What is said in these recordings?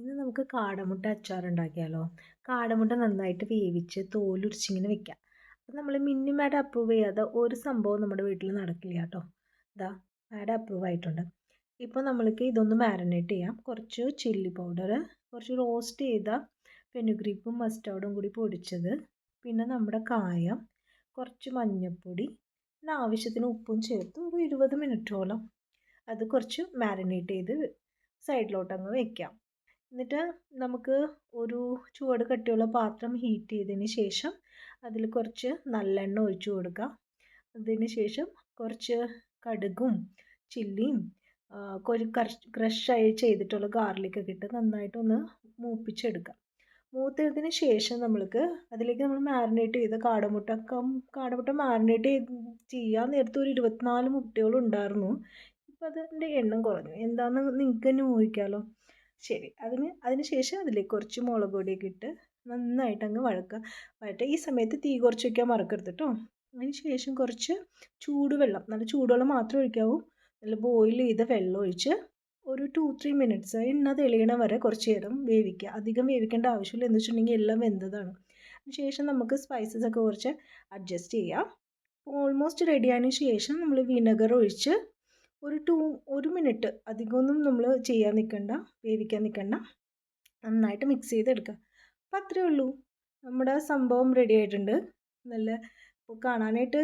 ഇന്ന് നമുക്ക് കാടമുട്ട അച്ചാർ ഉണ്ടാക്കിയാലോ കാടമുട്ട നന്നായിട്ട് വേവിച്ച് തോലുരിച്ചിങ്ങനെ വെക്കാം. അപ്പം നമ്മൾ മിന്നി മാഡം അപ്രൂവ് ചെയ്യാതെ ഒരു സംഭവം നമ്മുടെ വീട്ടിൽ നടക്കില്ല കേട്ടോ. ഇതാ മാഡം അപ്രൂവ് ആയിട്ടുണ്ട്. ഇപ്പോൾ നമ്മൾക്ക് ഇതൊന്ന് മാരിനേറ്റ് ചെയ്യാം. കുറച്ച് ചില്ലി പൗഡർ കുറച്ച് റോസ്റ്റ് ചെയ്ത ഫെനുഗ്രീപ്പും മസ്റ്റാർഡും കൂടി പൊടിച്ചത്. പിന്നെ നമ്മുടെ കായം കുറച്ച് മഞ്ഞൾപ്പൊടി പിന്നെ ആവശ്യത്തിന് ഉപ്പും ചേർത്ത് ഒരു ഇരുപത് മിനിറ്റോളം അത് കുറച്ച് മാരിനേറ്റ് ചെയ്ത് സൈഡിലോട്ടങ്ങ് വയ്ക്കാം എന്നിട്ട് നമുക്ക് ഒരു ചുവട് കട്ടിയുള്ള പാത്രം ഹീറ്റ് ചെയ്തതിന് ശേഷം അതിൽ കുറച്ച് നല്ലെണ്ണ ഒഴിച്ചു കൊടുക്കുക. അതിന് ശേഷം കുറച്ച് കടുകും ചില്ലിയും ക്രഷ് ക്രഷായി ചെയ്തിട്ടുള്ള ഗാർലിക്കൊക്കെ ഇട്ട് നന്നായിട്ടൊന്ന് മൂപ്പിച്ചെടുക്കുക. മൂത്തതിന് ശേഷം നമ്മൾക്ക് അതിലേക്ക് നമ്മൾ മാരിനേറ്റ് ചെയ്ത കാടമുട്ട കാടമുട്ട മാരിനേറ്റ് ചെയ്ത് ചെയ്യാൻ നേരത്തെ ഒരു ഇരുപത്തിനാല് മുട്ടകളുണ്ടായിരുന്നു ഇപ്പം അതിന്റെ എണ്ണം കുറഞ്ഞു. എന്താണെന്ന് നിങ്ങൾക്ക് തന്നെ ഊഹിക്കാമല്ലോ ശരി. അതിന് അതിന് ശേഷം അതിലേക്ക് കുറച്ച് മുളക് പൊടിയൊക്കെ ഇട്ട് നന്നായിട്ട് അങ്ങ് വഴക്കുക. വഴറ്റുക ഈ സമയത്ത് തീ കുറച്ച് വയ്ക്കാൻ മറക്കരുത് കേട്ടോ. അതിന് ശേഷം കുറച്ച് ചൂടുവെള്ളം നല്ല ചൂടുവെള്ളം മാത്രം ഒഴിക്കാവൂ. നല്ല ബോയിൽ ചെയ്ത വെള്ളം ഒഴിച്ച് ഒരു ടു ത്രീ മിനിറ്റ്സ് എണ്ണ തെളിയണ വരെ കുറച്ച് നേരം വേവിക്കുക. അധികം വേവിക്കേണ്ട ആവശ്യമില്ല. എന്ന് വെച്ചിട്ടുണ്ടെങ്കിൽ എല്ലാം വെന്തതാണ്. ശേഷം നമുക്ക് സ്പൈസസ് ഒക്കെ കുറച്ച് അഡ്ജസ്റ്റ് ചെയ്യാം. ഓൾമോസ്റ്റ് റെഡി ആയതിനു ശേഷം നമ്മൾ വിനെഗർ ഒഴിച്ച് ഒരു ടു ഒരു മിനിറ്റ് അധികമൊന്നും നമ്മൾ ചെയ്യാൻ നിൽക്കണ്ട വേവിക്കാൻ നിൽക്കണ്ട നന്നായിട്ട് മിക്സ് ചെയ്തെടുക്കുക അപ്പം അത്രയേ ഉള്ളൂ. നമ്മുടെ സംഭവം റെഡി ആയിട്ടുണ്ട്. നല്ല ഇപ്പോൾ കാണാനായിട്ട്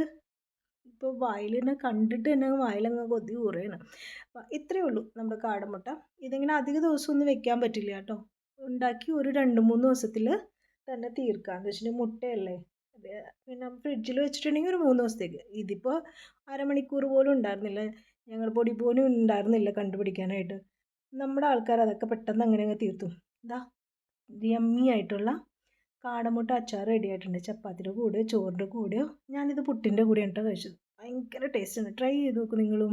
ഇപ്പോൾ വായിൽ തന്നെ കണ്ടിട്ട് തന്നെ വായിലങ്ങ് കൊതി കൂറുകയാണ് അപ്പം ഇത്രയേ ഉള്ളൂ നമ്മുടെ കാടമുട്ട. ഇതിങ്ങനെ അധിക ദിവസമൊന്നും വെക്കാൻ പറ്റില്ല കേട്ടോ. ഉണ്ടാക്കി ഒരു രണ്ട് മൂന്ന് ദിവസത്തിൽ തന്നെ തീർക്കാം. എന്ന് വെച്ചിട്ടുണ്ടെങ്കിൽ മുട്ടയല്ലേ? പിന്നെ ഫ്രിഡ്ജിൽ വെച്ചിട്ടുണ്ടെങ്കിൽ ഒരു മൂന്ന് ദിവസത്തേക്ക്. ഇതിപ്പോൾ അരമണിക്കൂർ പോലും ഉണ്ടായിരുന്നില്ല. ഞങ്ങൾ പൊടി പോലും ഉണ്ടായിരുന്നില്ല കണ്ടുപിടിക്കാനായിട്ട്. നമ്മുടെ ആൾക്കാർ അതൊക്കെ പെട്ടെന്ന് അങ്ങനെ അങ്ങ് തീർത്തു ഇതാ യമ്മി ആയിട്ടുള്ള കാടമുട്ട അച്ചാർ റെഡി ആയിട്ടുണ്ട്. ചപ്പാത്തിയുടെ കൂടെയോ ചോറിന്റെ കൂടെയോ ഞാനിത് പുട്ടിന്റെ കൂടെയാണ് കേട്ടോ കഴിച്ചത്. ഭയങ്കര ടേസ്റ്റാണ് ട്രൈ ചെയ്ത് നോക്കും നിങ്ങളും.